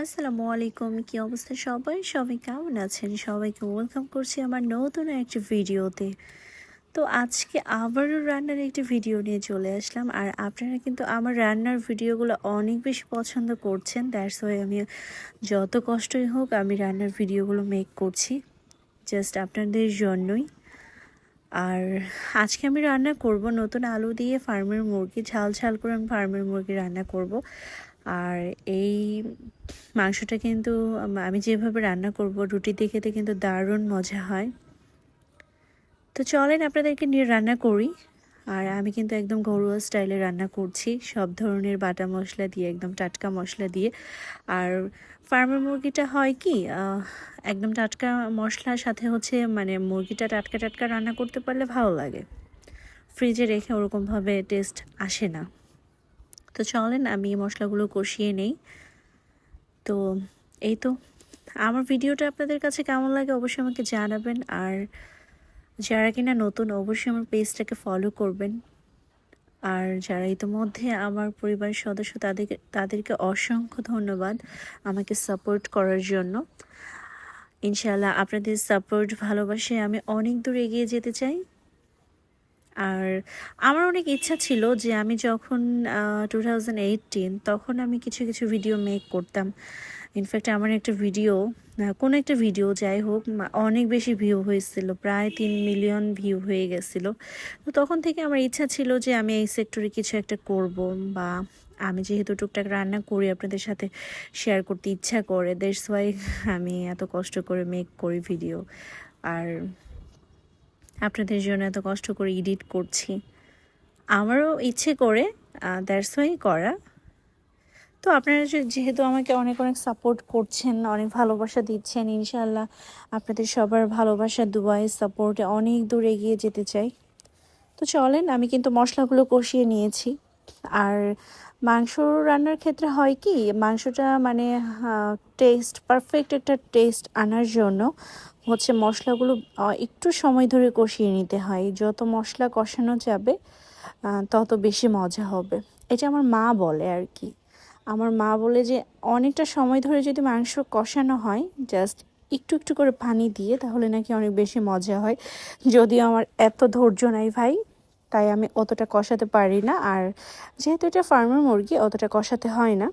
আসসালামু আলাইকুম, কি অবস্থা সবাই? সবাই কেমন আছেন? সবাইকে ওয়েলকাম করছি আমার নতুন একটি ভিডিওতে। তো আজকে আবারও রান্নার একটি ভিডিও নিয়ে চলে আসলাম। আর আপনারা কিন্তু আমার রান্নার ভিডিওগুলো অনেক বেশি পছন্দ করছেন। দ্যাটস ওয়াই আমি যত কষ্টই হোক আমি রান্নার ভিডিওগুলো মেক করছি। জাস্ট আপনাদের জন্যই। আর আজকে আমি রান্না করব নতুন আলু দিয়ে ফার্মের মুরগি, ঝাল ঝাল করে আমি ফার্মের মুরগি রান্না করব। আর এই মাংসটা কিন্তু আমি যেভাবে রান্না করব, রুটি দিয়ে খেতে কিন্তু দারুণ মজা হয়। তো চলেন আপনাদেরকে নিয়ে রান্না করি। আর আমি কিন্তু একদম ঘরোয়া স্টাইলে রান্না করছি। সব ধরনের বাটা মশলা দিয়ে, একদম টাটকা মশলা দিয়ে। আর ফার্মের মুরগিটা হয় কি একদম টাটকা মশলার সাথে হচ্ছে মানে মুরগিটা টাটকা টাটকা রান্না করতে পারলে ভালো লাগে। ফ্রিজে রেখে ওরকমভাবে টেস্ট আসে না। তো চলেন, আমি মশলাগুলো কষিয়ে নেই। তো এই তো, আমার ভিডিওটা আপনাদের কাছে কেমন লাগে অবশ্যই আমাকে জানাবেন। আর যারা কিনা নতুন, অবশ্যই আমার পেজটাকে ফলো করবেন। আর যারা ইতিমধ্যে আমার পরিবারের সদস্য তাদেরকে তাদেরকে অসংখ্য ধন্যবাদ আমাকে সাপোর্ট করার জন্য। ইনশাল্লাহ আপনাদের সাপোর্ট ভালোবাসে আমি অনেক দূর এগিয়ে যেতে চাই। আর আমার অনেক ইচ্ছা ছিল যে আমি যখন টু তখন আমি কিছু কিছু ভিডিও মেক করতাম। ইনফ্যাক্ট আমার একটা ভিডিও কোনো একটা ভিডিও যাই হোক অনেক বেশি ভিউ হয়েছিল, প্রায় তিন মিলিয়ন ভিউ হয়ে গেছিল। তো তখন থেকে আমার ইচ্ছা ছিল যে আমি এই সেক্টরে কিছু একটা করব বা আমি যেহেতু টুকটাক রান্না করি, আপনাদের সাথে শেয়ার করতে ইচ্ছা করে দেশ ওয়াই আমি এত কষ্ট করে মেক করি ভিডিও আর আপনাদের জন্য এত কষ্ট করে এডিট করছি। আমারও ইচ্ছে করে দ্যাটস ওয়াই করা। তো আপনারা যেহেতু আমাকে অনেক অনেক সাপোর্ট করছেন, অনেক ভালোবাসা দিচ্ছেন ইনশাল্লাহ আপনাদের সবার ভালোবাসা দুবাই সাপোর্টে অনেক দূর এগিয়ে যেতে চাই। তো চলেন, আমি কিন্তু মশলাগুলো কষিয়ে নিয়েছি। আর মাংস রান্নার ক্ষেত্রে হয় কি, মাংসটা মানে টেস্ট পারফেক্ট একটা টেস্ট আনার জন্য হচ্ছে মশলাগুলো একটু সময় ধরে কষিয়ে নিতে হয়। যত মশলা কষানো যাবে তত বেশি মজা হবে। এটা আমার মা বলে আর কি, আমার মা বলে যে অনেকটা সময় ধরে যদি মাংস কষানো হয় জাস্ট একটু একটু করে পানি দিয়ে, তাহলে নাকি অনেক বেশি মজা হয়। যদিও আমার এত ধৈর্য নাই ভাই, তাই আমি অতটা কষাতে পারি না। আর যেহেতু এটা ফার্মের মুরগি, অতটা কষাতে হয় না।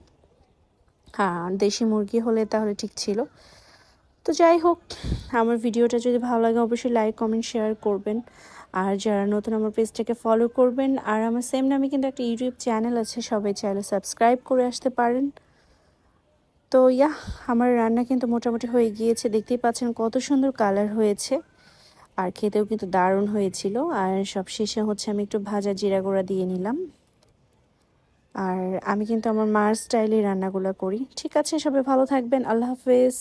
হ্যাঁ দেশি মুরগি হলে তাহলে ঠিক ছিল। তো যাই হোক, আমার ভিডিওটা যদি ভালো লাগে অবশ্যই লাইক কমেন্ট শেয়ার করবেন। আর যারা নতুন আমার পেজটাকে ফলো করবেন, আর আমার সেম নামে কিন্তু একটা ইউটিউব চ্যানেল আছে, সবাই চাইলে সাবস্ক্রাইব করে আসতে পারেন। তো ইয়া, আমার রান্না কিন্তু মোটামুটি হয়ে গিয়েছে, দেখতেই পাচ্ছেন কত সুন্দর কালার হয়েছে। আর খেতেও কিন্তু দারুণ হয়েছিল। আর সব শেষে হচ্ছে আমি একটু ভাজা জিরা গুঁড়া দিয়ে নিলাম। আর আমি কিন্তু আমার মার স্টাইলে রান্নাগুলো করি। ঠিক আছে, সবাই ভালো থাকবেন। আল্লাহ হাফেজ।